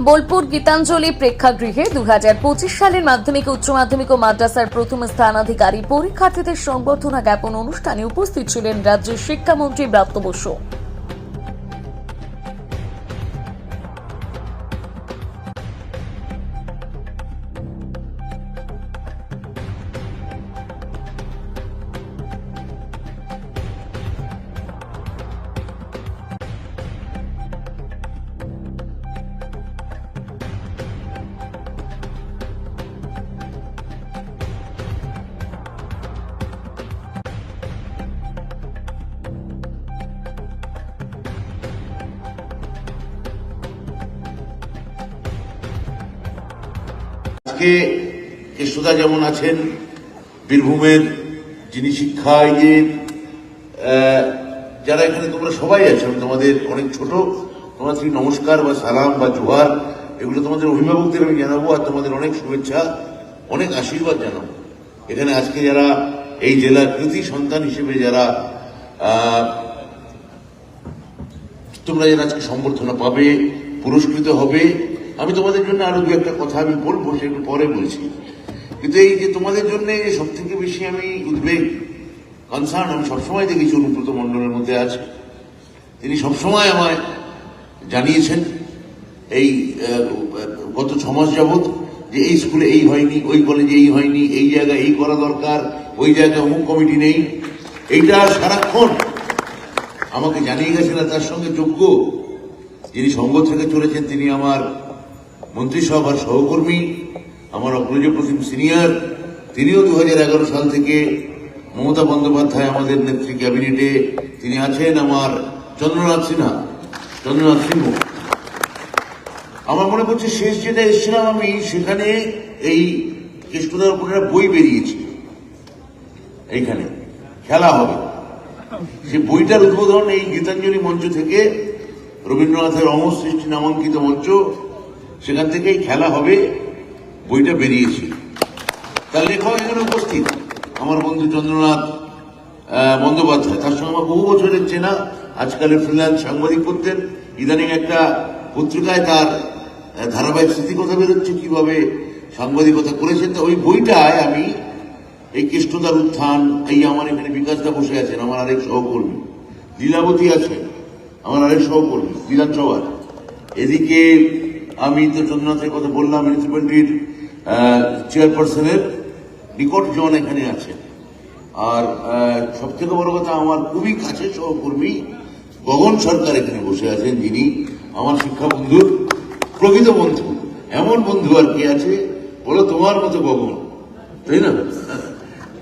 বোলপুর গীতাঞ্জলি প্রেক্ষাগৃহে দুহাজার পঁচিশ সালের মাধ্যমিক উচ্চ মাধ্যমিক ও মাদ্রাসার প্রথম স্থানাধিকারী পরীক্ষার্থীদের সংবর্ধনা জ্ঞাপন অনুষ্ঠানে উপস্থিত ছিলেন রাজ্যের শিক্ষামন্ত্রী ব্রাত্য বসু। আজকে কেষ্টদা যেমন আছেন বীরভূমের যিনি শিক্ষা আহ, যারা এখানে তোমরা সবাই আছো তোমাদের অনেক ছোট তোমরা সেই নমস্কার বা সালাম বা জোহার এগুলো তোমাদের অভিভাবকদের আমি জানাব আর তোমাদের অনেক শুভেচ্ছা অনেক আশীর্বাদ জানাব। এখানে আজকে যারা এই জেলার কৃতি সন্তান হিসেবে যারা তোমরা যেন আজকে সম্বর্ধনা পাবে পুরস্কৃত হবে আমি তোমাদের জন্য আরও দু একটা কথা আমি বলব, সেগুলো পরে বলছি। কিন্তু এই যে তোমাদের জন্য সব থেকে বেশি আমি উদ্বেগ কনসার্ন আমি সবসময় দেখেছি অনুব্রত মণ্ডলের মধ্যে আছে তিনি সবসময় আমায় জানিয়েছেন এই গত ছ মাস যাবৎ যে এই স্কুলে এই হয়নি, ওই কলেজে এই হয়নি, এই জায়গায় এই করা দরকার, ওই জায়গায় অমুক কমিটি নেই। এইটা সারাক্ষণ আমাকে জানিয়ে গেছেন তার সঙ্গে যোগ্য যিনি সঙ্গ থেকে চলেছেন, তিনি আমার মন্ত্রিসভার সহকর্মী, আমার অগ্রজ প্রতিম সিনিয়র, তিনিও দু হাজার এগারো সাল থেকে মমতা বন্দ্যোপাধ্যায় আমাদের নেত্রী ক্যাবিনেটে তিনি আছেন আমার চন্দ্রনাথ সিনহা, চন্দ্রনাথ সিংহ। আমার মনে পড়ছে শেষ যেটা এসেছিলাম আমি, সেখানে এই কৃষ্ণদার একটা বই বেরিয়েছে এইখানে, খেলা হবে। সে বইটার উদ্বোধন এই গীতাঞ্জলি মঞ্চ থেকে রবীন্দ্রনাথের অমর সৃষ্টি নামাঙ্কিত মঞ্চ সেখান থেকেই খেলা হবে, বইটা বেরিয়েছে তার লেখক এখানে উপস্থিত, আমার বন্ধু চন্দ্রনাথ বন্দ্যোপাধ্যায়। তার সঙ্গে আমার বহু বছরের চেনা, আজকালের ফ্রিল্যান্স সাংবাদিক করতেন ইদানিং একটা পত্রিকায় তার ধারাবাহিক স্মৃতিকথা বেরোচ্ছে, কীভাবে সাংবাদিকতা করেছেন। তা ওই বইটায় আমি এই কৃষ্ণদার উত্থান, এই আমার এখানে বিকাশদা বসে আছেন, আমার আরেক সহকর্মী। লীলাবতী আছেন, আমার আরেক সহকর্মী বিধানসভার এদিকে আমি তো চন্দ্রনাথের কথা বললাম মিউনিসিপ্যালিটির চেয়ারপারসনের নিকট জন এখানে আছেন আর সব থেকে বড় কথা, আমার খুবই কাছের সহকর্মী গগন সরকার এখানে বসে আছেন, যিনি আমার শিক্ষা বন্ধুর প্রকৃত বন্ধু। এমন বন্ধু আর কি আছে, বলো তোমার মতো গগন, তাই না?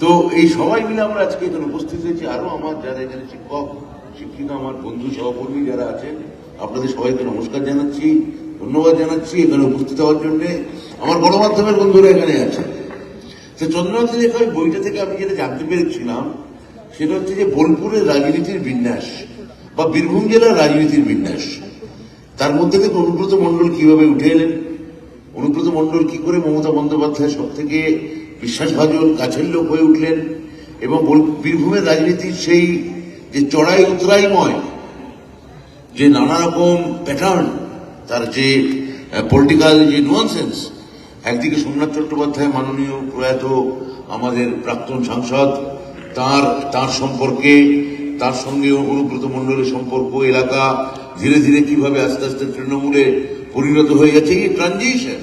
তো এই সবাই মিলে আমরা আজকে এখানে উপস্থিত হয়েছি। আরও আমার যারা এখানে শিক্ষক, শিক্ষিকা, আমার বন্ধু, সহকর্মী যারা আছেন, আপনাদের সবাইকে নমস্কার জানাচ্ছি। ধন্যবাদ জানাচ্ছি, এখানে উপস্থিত হওয়ার জন্য। আমার গণমাধ্যমের বন্ধুরা এখানে আছেন তো চন্দ্রনাথের লেখা ওই বইটা থেকে আমি যেটা জানতে পেরেছিলাম, সেটা হচ্ছে যে বোলপুরের রাজনীতির বিন্যাস বা বীরভূম জেলার রাজনীতির বিন্যাস। তার মধ্যে থেকে অনুব্রত মণ্ডল কীভাবে উঠে এলেন? অনুব্রত মণ্ডল কি করে মমতা বন্দ্যোপাধ্যায় সব থেকে বিশ্বাসভাজন, কাছের লোক হয়ে উঠলেন? এবং বীরভূমের রাজনীতির সেই যে চড়াই উতরাইময় যে নানা রকম প্যাটার্ন তার যে পলিটিক্যাল যে নুয়ান্সেন্স একদিকে সোমনাথ চট্টোপাধ্যায় মাননীয় প্রয়াত আমাদের প্রাক্তন সাংসদ, তার তার সম্পর্কে, তার সঙ্গে অনুব্রত মণ্ডলের সম্পর্ক, এলাকা ধীরে ধীরে কীভাবে আস্তে আস্তে তৃণমূলে পরিণত হয়ে গেছে, এই ট্রানজিশন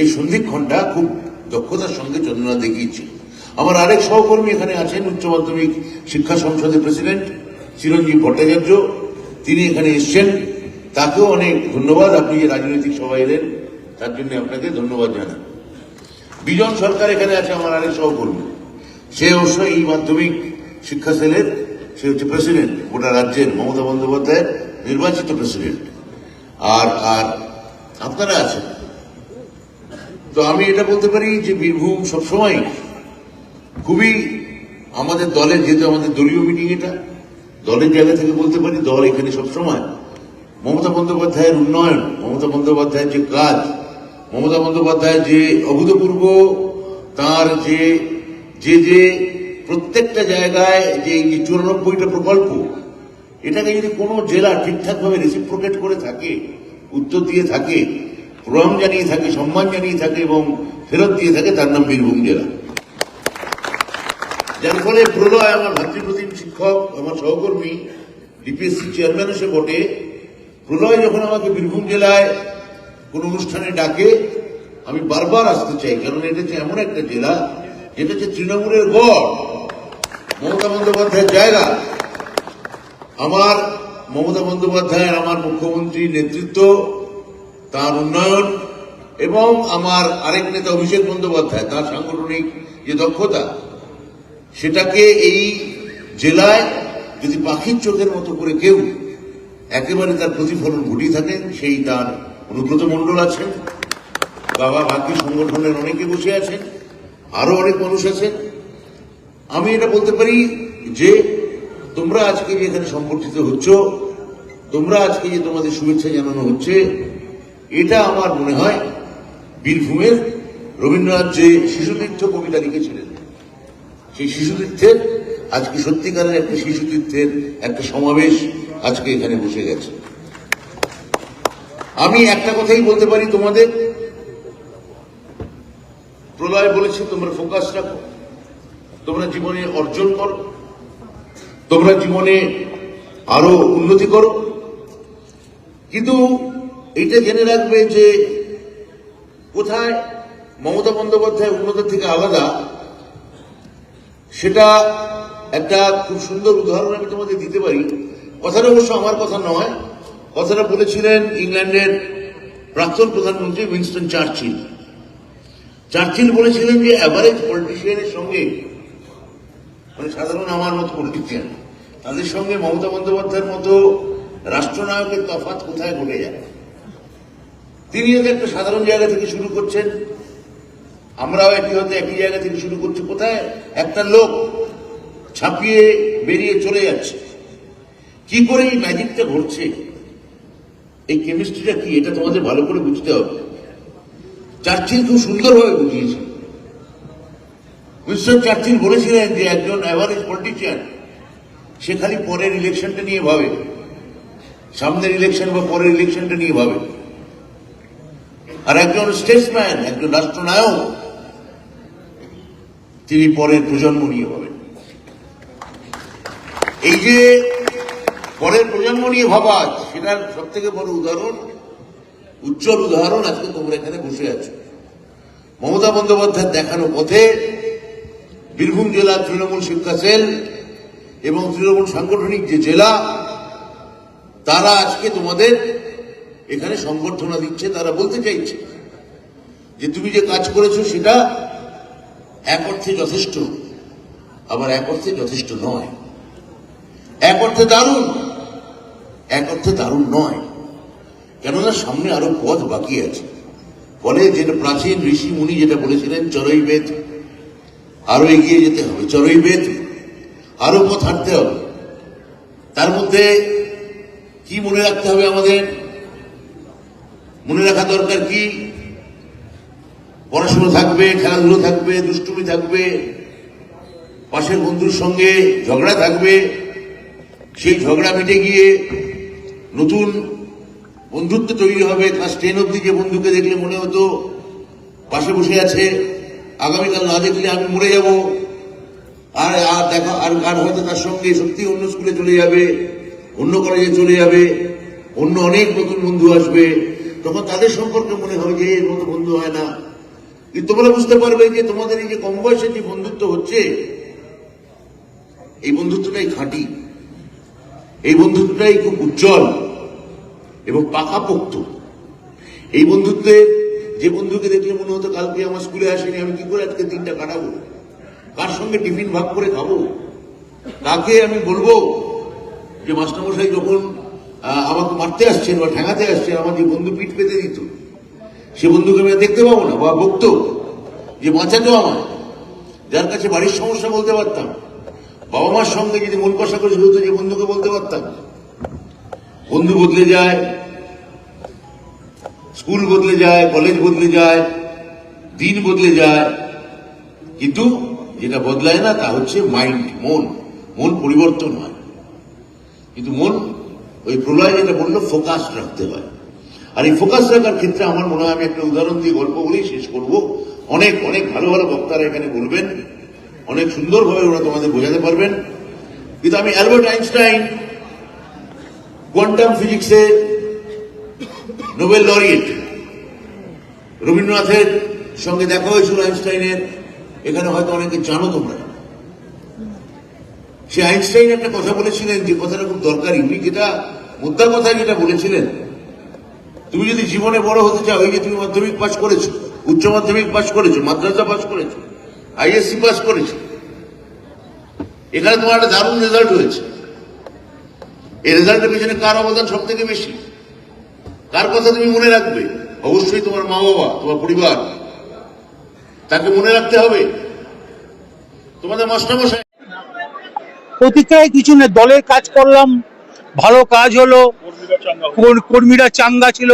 এই সন্ধিক্ষণটা খুব দক্ষতার সঙ্গে চন্দ্রনাথ দেখিয়েছে। আমার আরেক সহকর্মী এখানে আছেন, উচ্চ মাধ্যমিক শিক্ষা সংসদের প্রেসিডেন্ট, চিরঞ্জীব ভট্টাচার্য। তিনি এখানে এসছেন। তাকেও অনেক ধন্যবাদ। আপনি যে রাজনৈতিক সভায় এলেন, তার জন্য আপনাকে ধন্যবাদ জানান বিজন সরকার এখানে আছে, আমার আরেক সহকর্মী। সে অবশ্য এই মাধ্যমিক শিক্ষা সেলের, সে হচ্ছে প্রেসিডেন্ট গোটা রাজ্যের মমতা বন্দ্যোপাধ্যায়ের নির্বাচিত প্রেসিডেন্ট আর আর আপনারা আছেন। তো আমি এটা বলতে পারি যে বীরভূম সবসময় খুবই আমাদের দলের, যেহেতু আমাদের দলীয় মিটিং এটা, দলের জায়গা থেকে বলতে পারি, দল এখানে সবসময় মমতা বন্দ্যোপাধ্যায়ের উন্নয়ন, মমতা বন্দ্যোপাধ্যায়ের যে কাজ, মমতা বন্দ্যোপাধ্যায়ের যে অভূতপূর্ব তার যে যে যে প্রত্যেকটা জায়গায় যে চুরানব্বইটা প্রকল্প, এটাকে যদি কোনো জেলা ঠিকঠাকভাবে রেসিপ্রোকেট করে থাকে, উত্তর দিয়ে থাকে, প্রণাম জানিয়ে থাকে, সম্মান জানিয়ে থাকে এবং ফেরত দিয়ে থাকে, তার নাম বীরভূম জেলা। যার ফলে প্রলয়, আমার ভাতৃপ্রতিম শিক্ষক, আমার সহকর্মী ডিপিএসসি চেয়ারম্যান এসে বটে। প্রলয় যখন আমাকে বীরভূম জেলায় কোন অনুষ্ঠানে ডাকে, আমি বারবার আসতে চাই, কারণ এটা হচ্ছে এমন একটা জেলা, যেটা হচ্ছে তৃণমূলের গড়। মমতা বন্দ্যোপাধ্যায়ের জায়গা আমার মমতা বন্দ্যোপাধ্যায়ের আমার মুখ্যমন্ত্রীর নেতৃত্ব, তার উন্নয়ন, এবং আমার আরেক নেতা অভিষেক বন্দ্যোপাধ্যায়, তার সাংগঠনিক যে দক্ষতা, সেটাকে এই জেলায় যদি পাখির চোখের মতো করে কেউ একেবারে তার প্রতিফলন ঘটিয়ে থাকেন সেই তার অনুব্রত মণ্ডল আছেন বাবা বাকি সংগঠনের অনেকে বসে আছেন, আরও অনেক মানুষ আছেন। আমি এটা বলতে পারি যে, তোমরা আজকে যে এখানে সংগঠিত হচ্ছ, তোমরা আজকে যে তোমাদের শুভেচ্ছা জানানো হচ্ছে, এটা আমার মনে হয় বীরভূমের রবীন্দ্রনাথ যে শিশুতীর্থ কবিতা লিখেছিলেন, সেই শিশুতীর্থের, আজকে সত্যিকারের একটা শিশুতীর্থের একটা সমাবেশ আজকে এখানে বসে গেছে। আমি একটা কথাই বলতে পারি তোমাদের। প্রলয় বলেছে, তোমরা ফোকাস রাখো। তোমরা জীবনে অর্জন করো। তোমরা জীবনে আরও উন্নতি করো। কিন্তু এটা জেনে রাখবে যে কোথায় মমতা বন্দ্যোপাধ্যায় উন্নত থেকে আলাদা, সেটা একটা খুব সুন্দর উদাহরণ আমি তোমাদের দিতে পারি। কথাটা অবশ্য আমার কথা নয়। কথাটা বলেছিলেন ইংল্যান্ডের প্রাক্তন প্রধানমন্ত্রী উইনস্টন চার্চিল। চার্চিল বলেছিলেন যে অ্যাভারেজ পলিটিশিয়ানের সঙ্গে মানে সাধারণ আমার মতো পলিটিশিয়ান তাদের সঙ্গে মমতা বন্দ্যোপাধ্যায়ের মতো রাষ্ট্রনায়কের তফাৎ কোথায় ঘটে যায়? তিনি যদি একটা সাধারণ জায়গা থেকে শুরু করছেন, আমরাও একই হতে একই জায়গা থেকে শুরু করছি, কোথায়? একটা লোক ছাপিয়ে বেরিয়ে চলে যাচ্ছে। কি করে এই ম্যাজিকটা ঘটছে? এই কেমিস্ট্রিটা কি? এটা তোমাদের ভালো করে বুঝতে হবে। চার্চিল খুব সুন্দরভাবে বুঝিয়েছে। উইনস্টন চার্চিল বলেছিলেন যে একজন অ্যাভারেজ পলিটিশিয়ান সে খালি পরের ইলেকশনটা নিয়ে ভাবে। সামনের ইলেকশন বা পরের ইলেকশনটা নিয়ে ভাবে। আর একজন স্টেটসম্যান একজন রাষ্ট্রনায়ক, তিনি পরের প্রজন্ম নিয়ে ভাবেন। এই যে পরের প্রজন্ম নিয়ে ভাবা সেটার সব থেকে বড় উদাহরণ, উজ্জ্বল উদাহরণ আজকে তোমরা এখানে বসে আছো। মমতা বন্দ্যোপাধ্যায় দেখানো পথে বীরভূম জেলা তৃণমূল শিক্ষা সেল এবং তৃণমূল সাংগঠনিক যে জেলা, তারা আজকে তোমাদের এখানে সংবর্ধনা দিচ্ছে, তারা বলতে চাইছে যে তুমি যে কাজ করেছ সেটা এক অর্থে যথেষ্ট, আবার এক অর্থে যথেষ্ট নয়। এক অর্থে দারুণ। এক অর্থে দারুণ নয়। কেননা সামনে আরও পথ বাকি আছে। ফলে যেটা প্রাচীন ঋষি মুনি যেটা বলেছিলেন চরই বেদ। আরও এগিয়ে যেতে হবে। চরই বেদ। আরও পথ হাঁটতে হবে। তার মধ্যে কি মনে রাখতে হবে আমাদের? মনে রাখা দরকার কি? পড়াশুনো থাকবে, খেলাধুলো থাকবে, দুষ্টুমি থাকবে, পাশের বন্ধুর সঙ্গে ঝগড়া থাকবে। সেই ঝগড়া মিটে গিয়ে নতুন বন্ধুত্ব তৈরি হবে ক্লাস টেন অব্দি যে বন্ধুকে দেখলে মনে হতো পাশে বসে আছে, আগামীকাল না দেখলে আমি মরে যাব। আর আর দেখা, আর আর হয়তো তার সঙ্গে সত্যি অন্য স্কুলে চলে যাবে, অন্য কলেজে চলে যাবে, অন্য অনেক নতুন বন্ধু আসবে। তখন তাদের সম্পর্কে মনে হবে যে, এর মতো বন্ধু হয় না। কিন্তু তোমরা বুঝতে পারবে যে, তোমাদের এই যে কম বয়সের যে বন্ধুত্ব হচ্ছে, এই বন্ধুত্বটাই খাঁটি। এই বন্ধুত্বটাই খুব উজ্জ্বল। এবং পাকাপোক্ত। এই বন্ধুত্বের যে বন্ধুকে দেখলে মনে হতো কালকে আমার স্কুলে আসেনি, আমি কি করে আজকে দিনটা কাটাবো? কার সঙ্গে টিফিন ভাগ করে খাব? কাকে আমি বলব যে মাস্টারমশাই যখন আমাকে মারতে আসছেন বা ঠেঙাতে আসছেন, আমার যে বন্ধু পিঠ পেতে দিত, সে বন্ধুকে আমি দেখতে পাবো না, বা বকতো, যে বাঁচাতো আমার যার কাছে বাড়ির সমস্যা বলতে পারতাম, বাবা মার সঙ্গে যদি মন কষা করে হতো, যে বন্ধুকে বলতে পারতাম। বন্ধু বদলে যায়, স্কুল বদলে যায়, কলেজ বদলে যায়, দিন বদলে যায়। কিন্তু যেটা বদলায় না, তা হচ্ছে মাইন্ড মন। মন পরিবর্তন হয়। কিন্তু মন, ওই প্রলয় যেটা বলল ফোকাস রাখতে হয়। আর এই ফোকাস রাখার ক্ষেত্রে আমার মনে হয় আমি একটা উদাহরণ দিয়ে গল্প বলেই শেষ করব। অনেক অনেক ভালো ভালো বক্তারা এখানে বলবেন। অনেক সুন্দরভাবে ওরা তোমাদের বোঝাতে পারবেন। কিন্তু আমি অ্যালবার্ট আইনস্টাইন কোয়ান্টাম ফিজিক্সে নোবেল লরিয়েট রবীন্দ্রনাথের সঙ্গে দেখা হয়েছিল আইনস্টাইনের, এখানে হয়তো অনেকে জানো তোমরা। সে আইনস্টাইন একটা কথা বলেছিলেন যে কথাটা খুব দরকারি। উনি যেটা, মুদ্রার কথা যেটা বলেছিলেন, তুমি যদি জীবনে বড় হতে চাও, এই যে তুমি মাধ্যমিক পাস করেছ, উচ্চ মাধ্যমিক পাস করেছ, মাদ্রাসা পাস করেছ, আইএসসি পাস করেছ, এখানে তোমার একটা দারুণ রেজাল্ট হয়েছে। এই রেজাল্টের পিছনে কার অবদান সব থেকে বেশি? কার কথা তুমি মনে রাখবে? অবশ্যই তোমার মা বাবা তোমার পরিবার। তাকে মনে রাখতে হবে। তোমাদের মাস্টারমশাই প্রতিক্রিয়ায় কিছু নেই দলের কাজ করলাম ভালো কাজ হলো কর্মীরা চাঙ্গা ছিল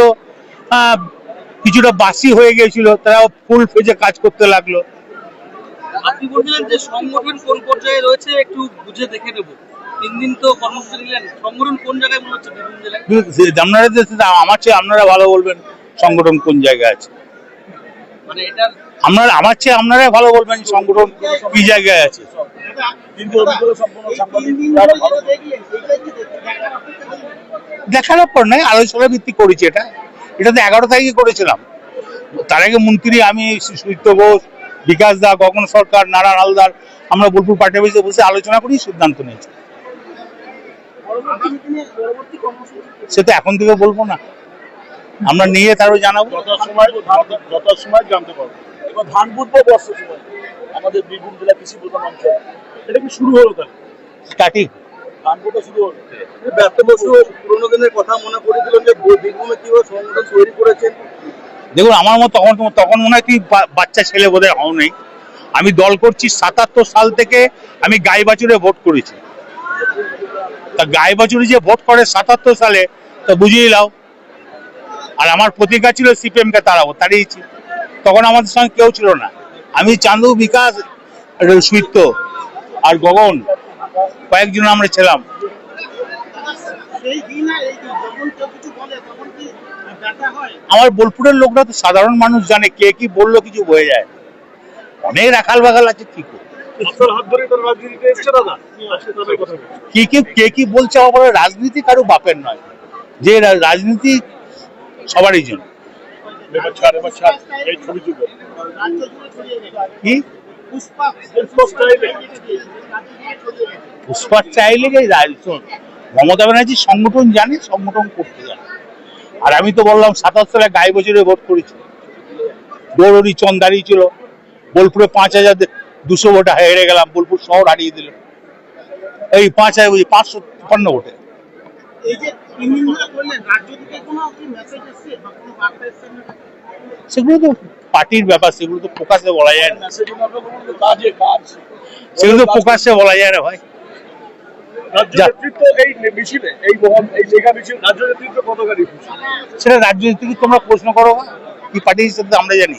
কিছুটা বাসি হয়ে গিয়েছিল তারা ফুল ফেজে কাজ করতে লাগল। আপনি বলছিলেন যে সংগঠন কোন পর্যায়ে রয়েছে একটু বুঝে দেখে নেব। তিন দিন তো কর্মসূচি নিলেন। সংগঠন কোন জায়গায় মনে হচ্ছে বিভিন্ন জেলায় আপনারা আমার চেয়ে আপনারা ভালো বলবেন সংগঠন কোন জায়গায় আছে। মানে আপনারা আমার চেয়ে আপনারা ভালো বলবেন সংগঠন কি জায়গায় আছে। দেখার পর নয় আলোচনা ভিত্তি করেছি এটা। এটা তো এগারো তারিখে করেছিলাম। তার আগে মন্ত্রী আমি সুচিত্র ঘোষ বিকাশ দা গগন সরকার নারায়ণ হালদার আমরা বোলপুর পার্টি অফিসে বসে আলোচনা করি সিদ্ধান্ত নিয়েছি। সে তো এখন থেকে বলব না। আমরা নিয়ে তারও জানাব। যথাসময় জানতে পারব। এবার ধান বুঝব বর্ষা সময়। আমাদের বীরভূম জেলা কৃষি প্রধান অঞ্চল এটা কি শুরু হলো তাহলে? স্টার্টিং ধান বুঝতে শুরু হলো। বসু পুরোনো দিনের কথা মনে করে দিলেন যে বীরভূমে কীভাবে সংগঠন তৈরি করেছেন? দেখুন আমার মতো তখন তখন মনে হয় কি বা- বাচ্চা ছেলে বোধহয় হও নেই। আমি দল করছি সাতাত্তর সাল থেকে আমি গাই বাছুরে ভোট করেছি। তা গাই বাছুরে যে ভোট করে সাতাত্তর সালে, তা বুঝিয়ে নাও আর আমার প্রতিজ্ঞা ছিল সিপিএম কে তাড়াবো, তাড়িয়েছি। তখন আমাদের সঙ্গে কেউ ছিল না। আমি চান্দু, বিকাশ সুইত্য আর গগন, কয়েকজন আমরা ছিলাম। আমার বোলপুরের লোকরা তো সাধারণ মানুষ জানে, কে কি বলল কিছু বয়ে যায় অনেক রাখাল বাগাল আছে ঠিক কে কে কি বলছে আমার রাজনীতি কারও বাপের নয় যে রাজনীতি সবারই জন্য। কি? পুষ্পা চাইলে মমতা ব্যানার্জি সংগঠন জানে সংগঠন করতে জানে। আর আমি তো বললাম সাতাশ সালে গায়ে বছরে ভোট করেছি দৌড়ি চন্দারি ছিল। বোলপুরে পাঁচ হাজার দুশো ভোটে হেরে গেলাম বোলপুর শহর হারিয়ে দিল। এই পাঁচ পাঁচশো তিপ্পান্ন ভোটে। এই যে তিন দিন ধরে করলেন রাজ্য থেকে কোনো কি মেসেজ এসছে বা কোনো বার্তা এসছে আপনার কাছে? সেগুলো তো পার্টির ব্যাপার সেগুলো তো প্রকাশে বলা যায় না। সেগুলো তো প্রকাশে বলা যায় না ভাই। সেটা রাজ্য থেকে তোমরা প্রশ্ন করো কি পার্টি হিসেবে আমরা জানি?